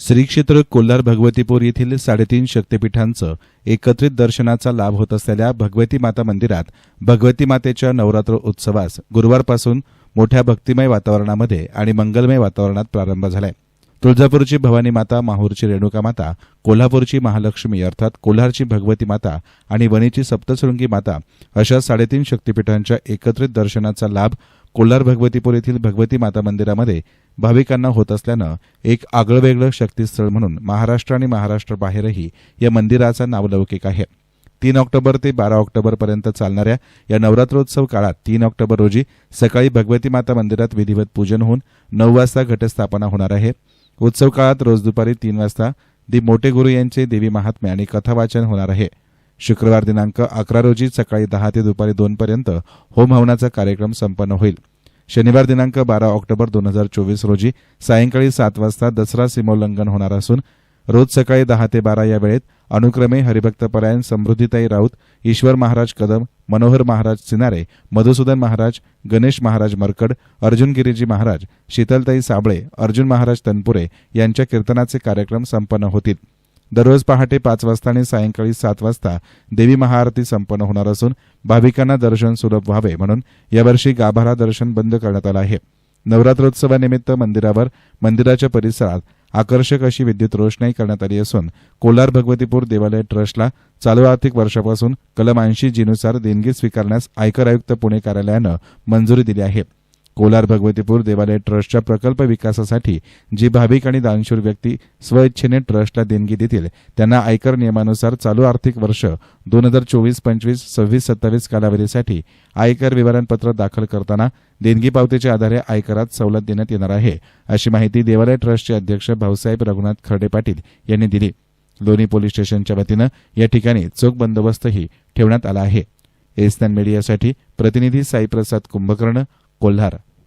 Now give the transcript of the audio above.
श्री क्षेत्र कोल्हार भगवतीपूर येथील साडेतीन शक्तिपीठांचं एकत्रित दर्शनाचा लाभ होत असलेल्या भगवती माता मंदिरात भगवती मातेच्या नवरात्र उत्सवास गुरुवारपासून मोठ्या भक्तिमय वातावरणामध्ये आणि मंगलमय वातावरणात प्रारंभ झालाय. तुळजापूरची भवानी माता माहूरची रेणुका माता कोल्हापूरची महालक्ष्मी अर्थात कोल्हारची भगवती माता आणि वणीची सप्तशृंगी माता अशा साडेतीन शक्तिपीठांच्या एकत्रित दर्शनाचा लाभ कोल्हार भगवतीपूर येथील भगवती माता मंदिरामध्ये भाविकांना होत असल्यानं एक आगळंवेगळं शक्तीस्थळ म्हणून महाराष्ट्र आणि महाराष्ट्राबाहेरही या मंदिराचा नावलौकिक आहे. तीन ऑक्टोबर ते बारा ऑक्टोबरपर्यंत चालणाऱ्या या नवरात्रोत्सव काळात तीन ऑक्टोबर रोजी सकाळी भगवती माता मंदिरात विधिवत पूजन होऊन नऊ वाजता घटस्थापना होणार आहे. उत्सव काळात रोज दुपारी तीन वाजता दि मोठे गुरु यांचे देवी महात्म्य आणि कथावाचन होणार आहे. शुक्रवार दिनांक अकरा रोजी सकाळी दहा ते दुपारी दोनपर्यंत होम हवनाचा कार्यक्रम संपन्न होईल. शनिवार दिनांक बारा ऑक्टोबर दोन हजार चोवीस रोजी सायंकाळी सात वाजता दसरा सीमोल्लंघन होणार असून रोज सकाळी दहा ते बारा या वेळेत अनुक्रमे हरिभक्तपरायण समृद्धीताई राऊत ईश्वर महाराज कदम मनोहर महाराज सिनारे मधुसूदन महाराज गणेश महाराज मरकड अर्जुन गिरीजी महाराज शीतलताई साबळे अर्जुन महाराज तनपुरे यांच्या कीर्तनाचे कार्यक्रम संपन्न होतील. दररोज पहाटे पाच वाजता आणि सायंकाळी सात वाजता देवी महाआरती संपन्न होणार असून भाविकांना दर्शन सुलभ व्हावे म्हणून यावर्षी गाभारा दर्शन बंद करण्यात आलं आहे. नवरात्रोत्सवानिमित्त मंदिरावर मंदिराच्या परिसरात आकर्षक अशी विद्युत रोषणाई करण्यात आली असून कोलार भगवतीपूर देवालय ट्रस्टला चालू आर्थिक वर्षापासून कलम ऐंशी जीनुसार देणगी स्वीकारण्यास आयकर आयुक्त पुणे कार्यालयानं मंजुरी दिली आहे. कोलार भगवतीपूर देवालय ट्रस्टच्या प्रकल्प विकासासाठी जी भाविक आणि दानशूर व्यक्ती स्वइच्छेने ट्रस्टला देणगी देतील त्यांना आयकर नियमानुसार चालू आर्थिक वर्ष दोन हजार चोवीस पंचवीस सव्वीस सत्तावीस कालावधीसाठी आयकर विवरणपत्र दाखल करताना देणगी पावतीच्या आधारे आयकरात सवलत देण्यात येणार आहे अशी माहिती देवालय ट्रस्टचे अध्यक्ष भाऊसाहेब रघुनाथ खर्डे पाटील यांनी दिली. लोणी पोलीस स्टेशनच्या वतीनं या ठिकाणी चोख बंदोबस्तही ठेवण्यात आला आहे. एस्तान मीडियासाठी प्रतिनिधी साईप्रसाद कुंभकर्ण कोल्हार